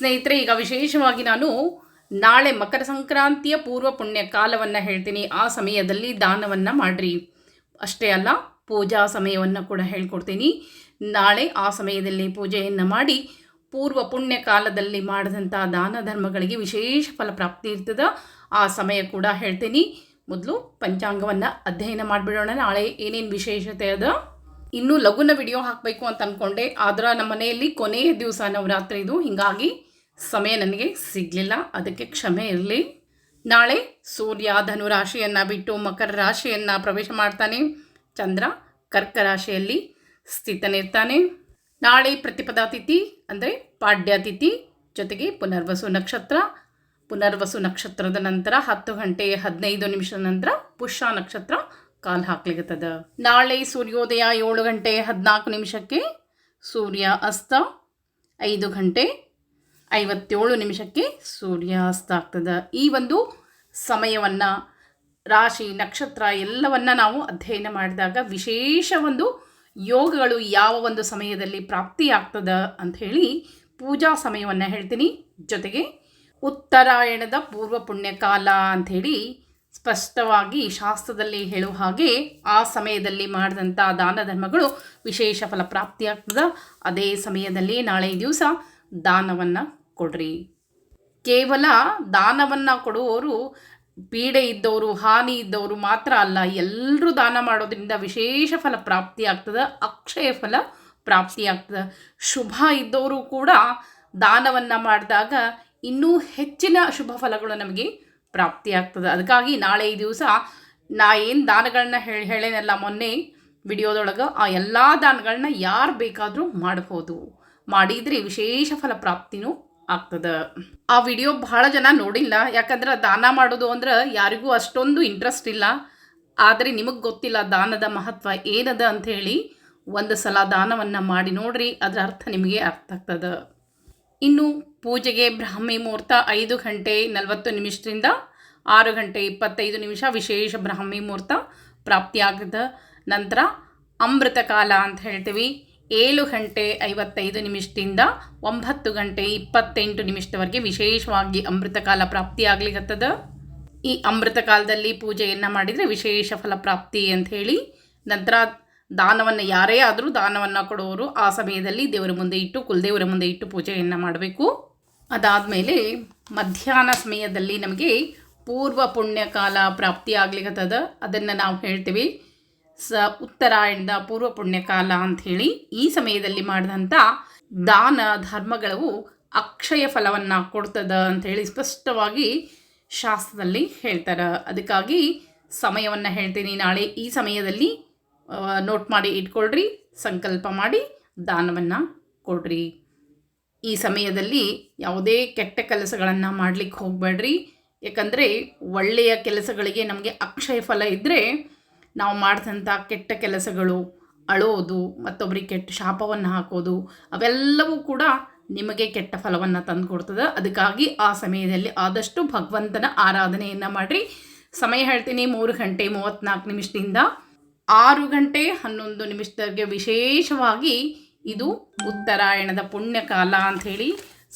ಸ್ನೇಹಿತರೆ, ಈಗ ವಿಶೇಷವಾಗಿ ನಾನು ನಾಳೆ ಮಕರ ಸಂಕ್ರಾಂತಿಯ ಪೂರ್ವ ಪುಣ್ಯ ಕಾಲವನ್ನು ಹೇಳ್ತೀನಿ. ಆ ಸಮಯದಲ್ಲಿ ದಾನವನ್ನು ಮಾಡಿರಿ. ಅಷ್ಟೇ ಅಲ್ಲ, ಪೂಜಾ ಸಮಯವನ್ನು ಕೂಡ ಹೇಳ್ಕೊಡ್ತೀನಿ. ನಾಳೆ ಆ ಸಮಯದಲ್ಲಿ ಪೂಜೆಯನ್ನು ಮಾಡಿ ಪೂರ್ವ ಪುಣ್ಯ ಕಾಲದಲ್ಲಿ ಮಾಡಿದಂಥ ದಾನ ಧರ್ಮಗಳಿಗೆ ವಿಶೇಷ ಫಲಪ್ರಾಪ್ತಿ ಇರ್ತದೆ. ಆ ಸಮಯ ಕೂಡ ಹೇಳ್ತೀನಿ. ಮೊದಲು ಪಂಚಾಂಗವನ್ನು ಅಧ್ಯಯನ ಮಾಡಿಬಿಡೋಣ. ನಾಳೆ ಏನೇನು ವಿಶೇಷತೆ ಅದ? ಇನ್ನೂ ಲಘುನ ವಿಡಿಯೋ ಹಾಕಬೇಕು ಅಂತ ಅಂದ್ಕೊಂಡೆ ಆದ್ರೆ ನಮ್ಮ ಮನೆಯಲ್ಲಿ ಕೊನೆಯ ದಿವಸ ನವರಾತ್ರಿದು ಹೀಗಾಗಿ ಸಮಯ ನನಗೆ ಸಿಗಲಿಲ್ಲ, ಅದಕ್ಕೆ ಕ್ಷಮೆ ಇರಲಿ. ನಾಳೆ ಸೂರ್ಯ ಧನು ರಾಶಿಯನ್ನು ಬಿಟ್ಟು ಮಕರ ರಾಶಿಯನ್ನು ಪ್ರವೇಶ ಮಾಡ್ತಾನೆ. ಚಂದ್ರ ಕರ್ಕ ರಾಶಿಯಲ್ಲಿ ಸ್ಥಿತನಿರ್ತಾನೆ. ನಾಳೆ ಪ್ರತಿಪದಾ ತಿಥಿ ಅಂದರೆ ಪಾಡ್ಯ ತಿಥಿ, ಜೊತೆಗೆ ಪುನರ್ವಸು ನಕ್ಷತ್ರ. ಪುನರ್ವಸು ನಕ್ಷತ್ರದ ನಂತರ ಹತ್ತು ಗಂಟೆ ಹದಿನೈದು ನಿಮಿಷದ ನಂತರ ಪುಷ್ಯ ನಕ್ಷತ್ರ ಕಾಲು ಹಾಕ್ಲಿಕ್ಕತ್ತದ ನಾಳೆ ಸೂರ್ಯೋದಯ ಏಳು ಗಂಟೆ ಹದಿನಾಲ್ಕು ನಿಮಿಷಕ್ಕೆ, ಸೂರ್ಯ ಅಸ್ತ ಐದು ಗಂಟೆ ಐವತ್ತೇಳು ನಿಮಿಷಕ್ಕೆ ಸೂರ್ಯಾಸ್ತ ಆಗ್ತದೆ ಈ ಒಂದು ಸಮಯವನ್ನು, ರಾಶಿ, ನಕ್ಷತ್ರ ಎಲ್ಲವನ್ನು ನಾವು ಅಧ್ಯಯನ ಮಾಡಿದಾಗ ವಿಶೇಷ ಒಂದು ಯೋಗಗಳು ಯಾವ ಒಂದು ಸಮಯದಲ್ಲಿ ಪ್ರಾಪ್ತಿಯಾಗ್ತದ ಹೇಳಿ ಪೂಜಾ ಸಮಯವನ್ನು ಹೇಳ್ತೀನಿ. ಜೊತೆಗೆ ಉತ್ತರಾಯಣದ ಪೂರ್ವ ಪುಣ್ಯಕಾಲ ಅಂಥೇಳಿ ಸ್ಪಷ್ಟವಾಗಿ ಶಾಸ್ತ್ರದಲ್ಲಿ ಹೇಳುವ ಹಾಗೆ ಆ ಸಮಯದಲ್ಲಿ ಮಾಡಿದಂಥ ದಾನ ಧರ್ಮಗಳು ವಿಶೇಷ ಫಲ ಪ್ರಾಪ್ತಿಯಾಗ್ತದೆ ಅದೇ ಸಮಯದಲ್ಲಿ ನಾಳೆ ದಿವಸ ದಾನವನ್ನು ಕೊಡ್ರಿ. ಕೇವಲ ದಾನವನ್ನು ಕೊಡುವವರು ಪೀಡೆ ಇದ್ದವರು, ಹಾನಿ ಇದ್ದವರು ಮಾತ್ರ ಅಲ್ಲ ಎಲ್ಲರೂ ದಾನ ಮಾಡೋದ್ರಿಂದ ವಿಶೇಷ ಫಲ ಪ್ರಾಪ್ತಿ ಆಗ್ತದೆ, ಅಕ್ಷಯ ಫಲ ಪ್ರಾಪ್ತಿ ಆಗ್ತದೆ. ಶುಭ ಇದ್ದವರು ಕೂಡ ದಾನವನ್ನು ಮಾಡಿದಾಗ ಇನ್ನೂ ಹೆಚ್ಚಿನ ಶುಭ ಫಲಗಳು ನಮಗೆ ಪ್ರಾಪ್ತಿ ಆಗ್ತದೆ. ಅದಕ್ಕಾಗಿ ನಾಳೆ ಈ ದಿವಸ ನಾ ಏನು ದಾನಗಳನ್ನ ಹೇಳಿ ಹೇಳೇನಲ್ಲ, ಮೊನ್ನೆ ವಿಡಿಯೋದೊಳಗೆ ಆ ಎಲ್ಲ ದಾನಗಳನ್ನ ಯಾರು ಬೇಕಾದರೂ ಮಾಡ್ಬೋದು. ಮಾಡಿದರೆ ವಿಶೇಷ ಫಲ ಪ್ರಾಪ್ತಿನೂ ಆಗ್ತದೆ. ಆ ವಿಡಿಯೋ ಬಹಳ ಜನ ನೋಡಿಲ್ಲ. ಯಾಕಂದ್ರೆ ದಾನ ಮಾಡೋದು ಅಂದ್ರೆ ಯಾರಿಗೂ ಅಷ್ಟೊಂದು ಇಂಟ್ರೆಸ್ಟ್ ಇಲ್ಲ. ಆದರೆ ನಿಮಗೆ ಗೊತ್ತಿಲ್ಲ ದಾನದ ಮಹತ್ವ ಏನದ ಅಂಥೇಳಿ ಒಂದು ಸಲ ದಾನವನ್ನು ಮಾಡಿ ನೋಡ್ರಿ. ಅದರ ಅರ್ಥ ನಿಮಗೆ ಅರ್ಥ ಆಗ್ತದೆ. ಇನ್ನು ಪೂಜೆಗೆ ಬ್ರಾಹ್ಮಿ ಮುಹೂರ್ತ ಐದು ಗಂಟೆ ನಲವತ್ತು ನಿಮಿಷದಿಂದ ಆರು ಗಂಟೆ ಇಪ್ಪತ್ತೈದು ನಿಮಿಷ ವಿಶೇಷ ಬ್ರಾಹ್ಮಿ ಮುಹೂರ್ತ ಪ್ರಾಪ್ತಿಯಾಗದ ನಂತರ ಅಮೃತ ಕಾಲ ಅಂತ ಹೇಳ್ತೀವಿ. ಏಳು ಗಂಟೆ ಐವತ್ತೈದು ನಿಮಿಷದಿಂದ ಒಂಬತ್ತು ಗಂಟೆ ಇಪ್ಪತ್ತೆಂಟು ನಿಮಿಷದವರೆಗೆ ವಿಶೇಷವಾಗಿ ಅಮೃತಕಾಲ ಕಾಲ ಪ್ರಾಪ್ತಿಯಾಗ್ಲಿಕ್ಕತ್ತದ ಈ ಅಮೃತ ಕಾಲದಲ್ಲಿ ಪೂಜೆಯನ್ನು ಮಾಡಿದರೆ ವಿಶೇಷ ಫಲ ಪ್ರಾಪ್ತಿ ಅಂತ ಹೇಳಿ ನಂತರ ದಾನವನ್ನು ಯಾರೇ ಆದರೂ ದಾನವನ್ನು ಕೊಡೋರು ಆ ಸಮಯದಲ್ಲಿ ದೇವರ ಮುಂದೆ ಇಟ್ಟು ಕುಲದೇವರ ಮುಂದೆ ಇಟ್ಟು ಪೂಜೆಯನ್ನು ಮಾಡಬೇಕು. ಅದಾದಮೇಲೆ ಮಧ್ಯಾಹ್ನ ಸಮಯದಲ್ಲಿ ನಮಗೆ ಪೂರ್ವ ಪುಣ್ಯಕಾಲ ಪ್ರಾಪ್ತಿ ಆಗ್ಲಿಕ್ಕತ್ತದ ಅದನ್ನು ನಾವು ಹೇಳ್ತೀವಿ. ಸ ಉತ್ತರಾಯಣದ ಪೂರ್ವ ಪುಣ್ಯಕಾಲ ಅಂಥೇಳಿ ಈ ಸಮಯದಲ್ಲಿ ಮಾಡಿದಂಥ ದಾನ ಧರ್ಮಗಳು ಅಕ್ಷಯ ಫಲವನ್ನು ಕೊಡ್ತದ ಅಂಥೇಳಿ ಸ್ಪಷ್ಟವಾಗಿ ಶಾಸ್ತ್ರದಲ್ಲಿ ಹೇಳ್ತಾರೆ. ಅದಕ್ಕಾಗಿ ಸಮಯವನ್ನು ಹೇಳ್ತೀನಿ. ನಾಳೆ ಈ ಸಮಯದಲ್ಲಿ ನೋಟ್ ಮಾಡಿ ಇಟ್ಕೊಳ್ರಿ, ಸಂಕಲ್ಪ ಮಾಡಿ ದಾನವನ್ನು ಕೊಡ್ರಿ. ಈ ಸಮಯದಲ್ಲಿ ಯಾವುದೇ ಕೆಟ್ಟ ಕೆಲಸಗಳನ್ನು ಮಾಡಲಿಕ್ಕೆ ಹೋಗಬೇಡ್ರಿ. ಯಾಕಂದರೆ ಒಳ್ಳೆಯ ಕೆಲಸಗಳಿಗೆ ನಮಗೆ ಅಕ್ಷಯ ಫಲ ಇದ್ದರೆ ನಾವು ಮಾಡಿದಂಥ ಕೆಟ್ಟ ಕೆಲಸಗಳು, ಅಳೋದು ಮತ್ತೊಬ್ಬರಿಗೆ ಕೆಟ್ಟ ಶಾಪವನ್ನು ಹಾಕೋದು, ಅವೆಲ್ಲವೂ ಕೂಡ ನಿಮಗೆ ಕೆಟ್ಟ ಫಲವನ್ನು ತಂದುಕೊಡ್ತದೆ. ಅದಕ್ಕಾಗಿ ಆ ಸಮಯದಲ್ಲಿ ಆದಷ್ಟು ಭಗವಂತನ ಆರಾಧನೆಯನ್ನು ಮಾಡಿರಿ. ಸಮಯ ಹೇಳ್ತೀನಿ, ಮೂರು ಗಂಟೆ ಮೂವತ್ತ್ನಾಲ್ಕು ನಿಮಿಷದಿಂದ. ಆರು ಗಂಟೆ ಹನ್ನೊಂದು ನಿಮಿಷದವರೆಗೆ ವಿಶೇಷವಾಗಿ ಇದು ಉತ್ತರಾಯಣದ ಪುಣ್ಯಕಾಲ ಅಂಥೇಳಿ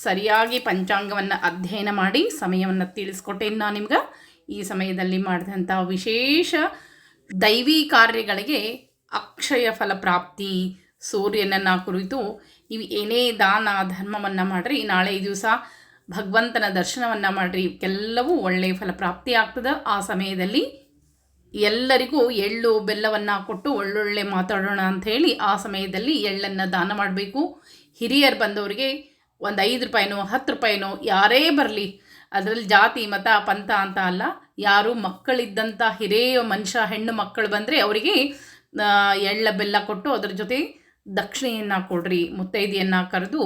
ಸರಿಯಾಗಿ ಪಂಚಾಂಗವನ್ನು ಅಧ್ಯಯನ ಮಾಡಿ ಸಮಯವನ್ನು ತಿಳಿಸ್ಕೊಟ್ಟೇನು ನಾನು ನಿಮ್ಗೆ. ಈ ಸಮಯದಲ್ಲಿ ಮಾಡಿದಂಥ ವಿಶೇಷ ದೈವಿ ಕಾರ್ಯಗಳಿಗೆ ಅಕ್ಷಯ ಫಲ ಪ್ರಾಪ್ತಿ, ಸೂರ್ಯನನ್ನು ಕುರಿತು ನೀವು ಏನೇ ದಾನ, ಧರ್ಮವನ್ನು ಮಾಡಿರಿ, ನಾಳೆ ದಿವಸ ಭಗವಂತನ ದರ್ಶನವನ್ನು ಮಾಡಿರಿ ಇವಕ್ಕೆಲ್ಲವೂ ಒಳ್ಳೆಯ ಫಲ ಪ್ರಾಪ್ತಿ ಆಗ್ತದೆ. ಆ ಸಮಯದಲ್ಲಿ ಎಲ್ಲರಿಗೂ ಎಳ್ಳು, ಬೆಲ್ಲವನ್ನು ಕೊಟ್ಟು ಒಳ್ಳೊಳ್ಳೆ ಮಾತಾಡೋಣ ಅಂತ ಹೇಳಿ ಆ ಸಮಯದಲ್ಲಿ ಎಳ್ಳನ್ನು ದಾನ ಮಾಡಬೇಕು. ಹಿರಿಯರು ಬಂದವರಿಗೆ ಒಂದು ಐದು ರೂಪಾಯಿನೋ, ಹತ್ತು ರೂಪಾಯಿನೋ ಯಾರೇ ಬರಲಿ, ಅದರಲ್ಲಿ ಜಾತಿ, ಮತ, ಪಂಥ ಅಂತ ಅಲ್ಲ ಯಾರು ಮಕ್ಕಳಿದ್ದಂಥ ಹಿರಿಯ ಮನುಷ್ಯ, ಹೆಣ್ಣು ಮಕ್ಕಳು ಬಂದರೆ ಅವರಿಗೆ ಎಳ್ಳ ಬೆಲ್ಲ ಕೊಟ್ಟು ಅದರ ಜೊತೆ ದಕ್ಷಿಣೆಯನ್ನು ಕೊಡ್ರಿ, ಮುತ್ತೈದೆಯನ್ನು ಕರೆದು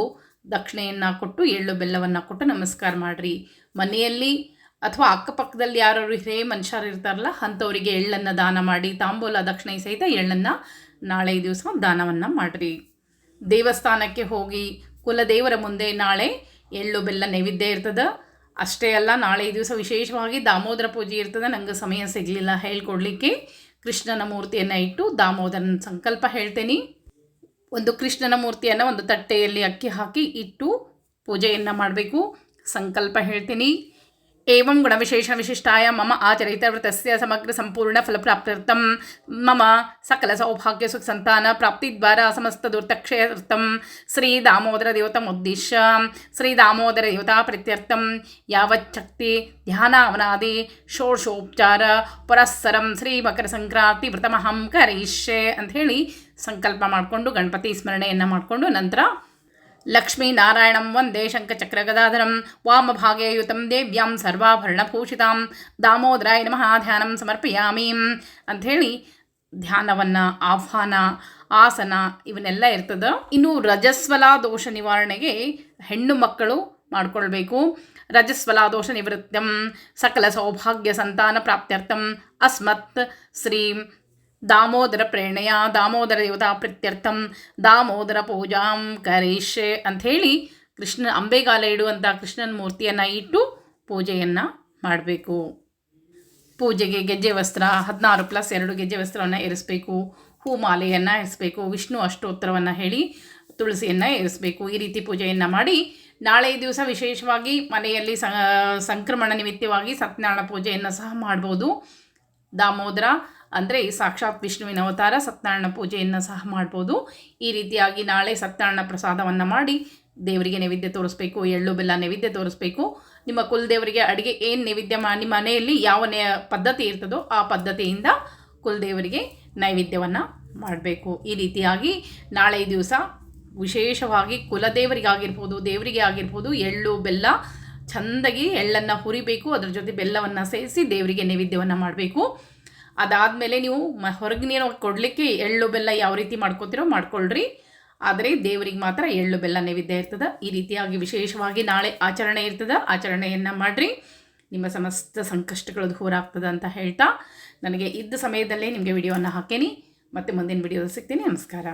ದಕ್ಷಿಣೆಯನ್ನು ಕೊಟ್ಟು ಎಳ್ಳು ಬೆಲ್ಲವನ್ನು ಕೊಟ್ಟು ನಮಸ್ಕಾರ ಮಾಡಿರಿ. ಮನೆಯಲ್ಲಿ ಅಥವಾ ಅಕ್ಕಪಕ್ಕದಲ್ಲಿ ಯಾರು ಹಿರಿಯ ಮನುಷ್ಯರು ಇರ್ತಾರಲ್ಲ, ಅಂಥವರಿಗೆ ಎಳ್ಳನ್ನು ದಾನ ಮಾಡಿ, ತಾಂಬೂಲ ದಕ್ಷಿಣೆ ಸಹಿತ ಎಳ್ಳನ್ನು ನಾಳೆ ದಿವಸ ದಾನವನ್ನು ಮಾಡಿರಿ. ದೇವಸ್ಥಾನಕ್ಕೆ ಹೋಗಿ ಕುಲದೇವರ ಮುಂದೆ ನಾಳೆ ಎಳ್ಳು ಬೆಲ್ಲ ನೈವೇದ್ಯ ಇರ್ತದೆ. ಅಷ್ಟೇ ಅಲ್ಲ, ನಾಳೆ ದಿವಸ ವಿಶೇಷವಾಗಿ ದಾಮೋದರ ಪೂಜೆ ಇರ್ತದೆ. ನನಗೆ ಸಮಯ ಸಿಗಲಿಲ್ಲ ಹೇಳ್ಕೊಡ್ಲಿಕ್ಕೆ. ಕೃಷ್ಣನ ಮೂರ್ತಿಯನ್ನು ಇಟ್ಟು ದಾಮೋದರನ ಸಂಕಲ್ಪ ಹೇಳ್ತೇನೆ. ಒಂದು ಕೃಷ್ಣನ ಮೂರ್ತಿಯನ್ನು ಒಂದು ತಟ್ಟೆಯಲ್ಲಿ ಅಕ್ಕಿ ಹಾಕಿ ಇಟ್ಟು ಪೂಜೆಯನ್ನು ಮಾಡಬೇಕು. ಸಂಕಲ್ಪ ಹೇಳ್ತೀನಿ. ಏವಂ ಗುಣವಿಶೇಷ ವಿಶಿಷ್ಟಾಯ ಮಮ ಆಚರಿತ ವ್ರತಸ್ಯ ಸಮಗ್ರ ಸಂಪೂರ್ಣ ಫಲಪ್ರಾಪ್ತ್ಯರ್ಥಂ ಮಮ ಸಕಲ ಸೌಭಾಗ್ಯ ಸುಖ ಸಂತಾನ ಪ್ರಾಪ್ತಿದ್ವಾರ ಸಮಸ್ತ ದುರ್ತಕ್ಷಯರ್ಥಂ ಶ್ರೀ ದಾಮೋದರ ದೇವತಮುದ್ದೇಶ್ಯ ಶ್ರೀ ದಾಮೋದರ ದೇವತಾ ಪ್ರೀತ್ಯರ್ಥಂ ಯಾವಚ್ಛಕ್ತಿ ಧ್ಯಾನಾವನಾದಿ ಷೋಡಶೋಪಚಾರ ಪರಸ್ಸರಂ ಶ್ರೀ ಮಕರ ಸಂಕ್ರಾಂತಿ ವ್ರತಮಹಂ ಕರೀಷ್ಯೆ ಅಂಥೇಳಿ ಸಂಕಲ್ಪ ಮಾಡಿಕೊಂಡು ಗಣಪತಿ ಸ್ಮರಣೆಯನ್ನು ಮಾಡಿಕೊಂಡು ನಂತರ ಲಕ್ಷ್ಮೀನಾರಾಯಣಂ ವಂದೇ ಶಂಖಚಕ್ರಗದಾಧರಂ ವಾಮಭಾಗೆ ಯುತಂ ದೇವ್ಯಾಂ ಸರ್ವಾಭರಣಭೂಷಿತಾಂ ದಾಮೋದರಾಯ ನಮಃ ಧ್ಯಾನಂ ಸಮರ್ಪಯಾಮಿ ಅಂಥೇಳಿ ಧ್ಯಾನವನ್ನು ಆಹ್ವಾನ ಆಸನ ಇವನ್ನೆಲ್ಲ ಇರ್ತದೆ. ಇನ್ನು ರಜಸ್ವಲ ದೋಷ ನಿವಾರಣೆಗೆ ಹೆಣ್ಣು ಮಕ್ಕಳು ಮಾಡಿಕೊಳ್ಬೇಕು. ರಜಸ್ವಲ ದೋಷ ನಿವೃತ್ತಂ, ಸಕಲ ಸೌಭಾಗ್ಯ ಸಂತಾನ ಪ್ರಾಪ್ತ್ಯರ್ಥಂ, ಅಸ್ಮತ್, ಶ್ರೀ ದಾಮೋದರ ಪ್ರೇರಣೆಯ ದಾಮೋದರ ದೇವತಾ ಪ್ರತ್ಯರ್ಥಂ ದಾಮೋದರ ಪೂಜಾಂ ಕರಿಷ್ಯೆ ಅಂಥೇಳಿ ಕೃಷ್ಣ ಅಂಬೆಗಾಲ ಇಡುವಂಥ ಕೃಷ್ಣನ ಮೂರ್ತಿಯನ್ನು ಇಟ್ಟು ಪೂಜೆಯನ್ನು ಮಾಡಬೇಕು. ಪೂಜೆಗೆ ಗೆಜ್ಜೆ ವಸ್ತ್ರ, ಹದಿನಾರು ಪ್ಲಸ್ ಎರಡು ಗೆಜ್ಜೆ ವಸ್ತ್ರವನ್ನು ಇರಿಸಬೇಕು ಹೂಮಾಲೆಯನ್ನು ಇರಿಸಬೇಕು ವಿಷ್ಣು ಅಷ್ಟೋತ್ತರವನ್ನು ಹೇಳಿ ತುಳಸಿಯನ್ನು ಇರಿಸಬೇಕು ಈ ರೀತಿ ಪೂಜೆಯನ್ನು ಮಾಡಿ ನಾಳೆ ದಿವಸ ವಿಶೇಷವಾಗಿ ಮನೆಯಲ್ಲಿ ಸಂಕ್ರಮಣ ನಿಮಿತ್ತವಾಗಿ ಸತ್ಯನಾರಾಯಣ ಪೂಜೆಯನ್ನು ಸಹ ಮಾಡ್ಬೋದು. ದಾಮೋದರ ಅಂದರೆ ಸಾಕ್ಷಾತ್ ವಿಷ್ಣುವಿನ ಅವತಾರ, ಸತ್ಯನಾರಾಯಣ ಪೂಜೆಯನ್ನು ಸಹ ಮಾಡ್ಬೋದು. ಈ ರೀತಿಯಾಗಿ ನಾಳೆ ಸತ್ಯನಾರಾಯಣ ಪ್ರಸಾದವನ್ನು ಮಾಡಿ ದೇವರಿಗೆ ನೈವೇದ್ಯ ತೋರಿಸ್ಬೇಕು, ಎಳ್ಳು ಬೆಲ್ಲ ನೈವೇದ್ಯ ತೋರಿಸ್ಬೇಕು. ನಿಮ್ಮ ಕುಲದೇವರಿಗೆ ಅಡುಗೆ ಏನು ನೈವೇದ್ಯ ಮಾ, ನಿಮ್ಮ ಮನೆಯಲ್ಲಿ ಯಾವ ನೇ, ಪದ್ಧತಿ ಇರ್ತದೋ ಆ ಪದ್ಧತಿಯಿಂದ ಕುಲದೇವರಿಗೆ ನೈವೇದ್ಯವನ್ನು ಮಾಡಬೇಕು. ಈ ರೀತಿಯಾಗಿ ನಾಳೆ ದಿವಸ ವಿಶೇಷವಾಗಿ ಕುಲದೇವರಿಗಾಗಿರ್ಬೋದು, ದೇವರಿಗೆ ಆಗಿರ್ಬೋದು ಎಳ್ಳು, ಬೆಲ್ಲ, ಚೆಂದಾಗಿ ಎಳ್ಳನ್ನು ಹುರಿಬೇಕು. ಅದರ ಜೊತೆ ಬೆಲ್ಲವನ್ನು ಸೇರಿಸಿ ದೇವರಿಗೆ ನೈವೇದ್ಯವನ್ನು ಮಾಡಬೇಕು. ಅದಾದಮೇಲೆ ನೀವು ಮ ಹೊರಗಿನ ಕೊಡಲಿಕ್ಕೆ ಎಳ್ಳು ಬೆಲ್ಲ ಯಾವ ರೀತಿ ಮಾಡ್ಕೊತಿರೋ ಮಾಡ್ಕೊಳ್ರಿ. ಆದರೆ ದೇವರಿಗೆ ಮಾತ್ರ ಎಳ್ಳು ಬೆಲ್ಲ ನೈವೇದ್ಯ ಇರ್ತದೆ. ಈ ರೀತಿಯಾಗಿ ವಿಶೇಷವಾಗಿ ನಾಳೆ ಆಚರಣೆ ಇರ್ತದೆ. ಆಚರಣೆಯನ್ನು ಮಾಡಿರಿ. ನಿಮ್ಮ ಸಮಸ್ತ ಸಂಕಷ್ಟಗಳು ದೂರ ಆಗ್ತದೆ ಅಂತ ಹೇಳ್ತಾ, ನನಗೆ ಇದ್ದ ಸಮಯದಲ್ಲೇ ನಿಮಗೆ ವಿಡಿಯೋವನ್ನು ಹಾಕೇನಿ. ಮತ್ತು ಮುಂದಿನ ವಿಡಿಯೋದಲ್ಲಿ ಸಿಗ್ತೀನಿ. ನಮಸ್ಕಾರ.